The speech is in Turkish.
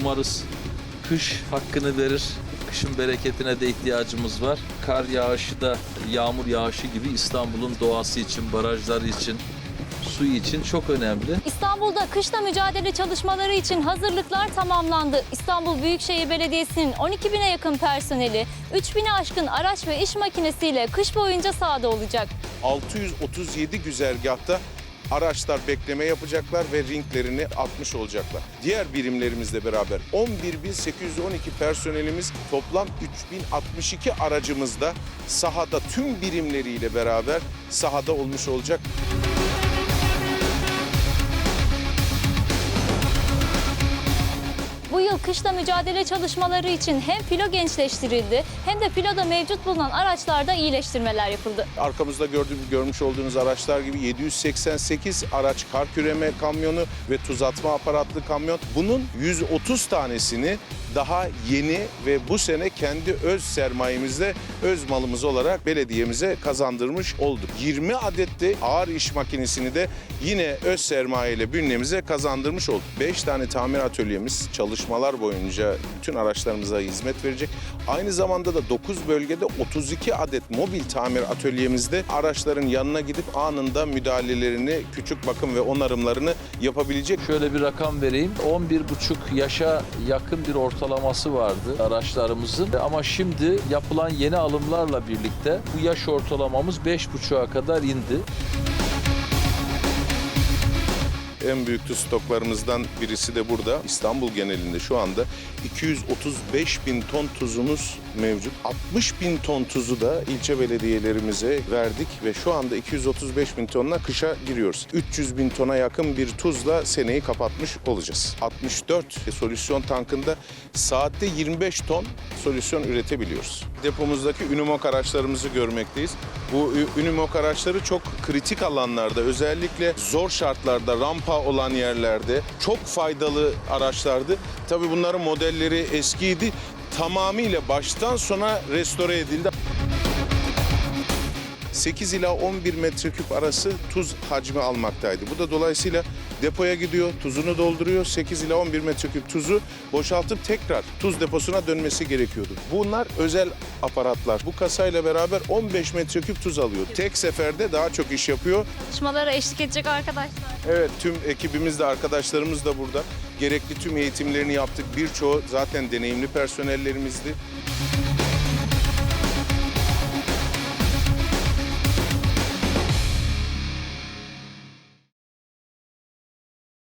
Umarız kış hakkını verir. Kışın bereketine de ihtiyacımız var. Kar yağışı da yağmur yağışı gibi İstanbul'un doğası için, barajları için, suyu için çok önemli. İstanbul'da kışla mücadele çalışmaları için hazırlıklar tamamlandı. İstanbul Büyükşehir Belediyesi'nin 12 bine yakın personeli, 3 bine aşkın araç ve iş makinesiyle kış boyunca sahada olacak. 637 güzergahta araçlar bekleme yapacaklar ve ringlerini atmış olacaklar. Diğer birimlerimizle beraber 11.812 personelimiz toplam 3062 aracımızda sahada tüm birimleriyle beraber sahada olmuş olacak. Kışla mücadele çalışmaları için hem filo gençleştirildi hem de filoda mevcut bulunan araçlarda iyileştirmeler yapıldı. Arkamızda gördüğüm, görmüş olduğunuz araçlar gibi 788 araç kar küreme kamyonu ve tuz atma aparatlı kamyon. Bunun 130 tanesini daha yeni ve bu sene kendi öz sermayemizle öz malımız olarak belediyemize kazandırmış olduk. 20 adet de ağır iş makinesini de yine öz sermayeyle bünyemize kazandırmış olduk. 5 tane tamir atölyemiz çalışmalar boyunca bütün araçlarımıza hizmet verecek. Aynı zamanda da 9 bölgede 32 adet mobil tamir atölyemizde araçların yanına gidip anında müdahalelerini, küçük bakım ve onarımlarını yapabilecek Şöyle bir rakam vereyim. 11,5 yaşa yakın bir ortalaması vardı araçlarımızın. Ama şimdi yapılan yeni alımlarla birlikte bu yaş ortalamamız 5,5'a kadar indi. En büyük stoklarımızdan birisi de burada. İstanbul genelinde şu anda 235 bin ton tuzumuz mevcut. 60 bin ton tuzu da ilçe belediyelerimize verdik ve şu anda 235 bin tonla kışa giriyoruz. 300 bin tona yakın bir tuzla seneyi kapatmış olacağız. 64 solüsyon tankında saatte 25 ton solüsyon üretebiliyoruz. Depomuzdaki Unimog araçlarımızı görmekteyiz. Bu Unimog araçları çok kritik alanlarda özellikle zor şartlarda rampa olan yerlerde çok faydalı araçlardı. Tabii bunların modelleri eskiydi. Tamamıyla baştan sona restore edildi. 8 ila 11 metreküp arası tuz hacmi almaktaydı. Bu da dolayısıyla depoya gidiyor, tuzunu dolduruyor. 8 ila 11 metreküp tuzu boşaltıp tekrar tuz deposuna dönmesi gerekiyordu. Bunlar özel aparatlar. Bu kasayla beraber 15 metreküp tuz alıyor. Tek seferde daha çok iş yapıyor. Çalışmalara eşlik edecek arkadaşlar. Evet tüm ekibimiz de arkadaşlarımız da burada. Gerekli tüm eğitimlerini yaptık. Birçoğu zaten deneyimli personellerimizdi.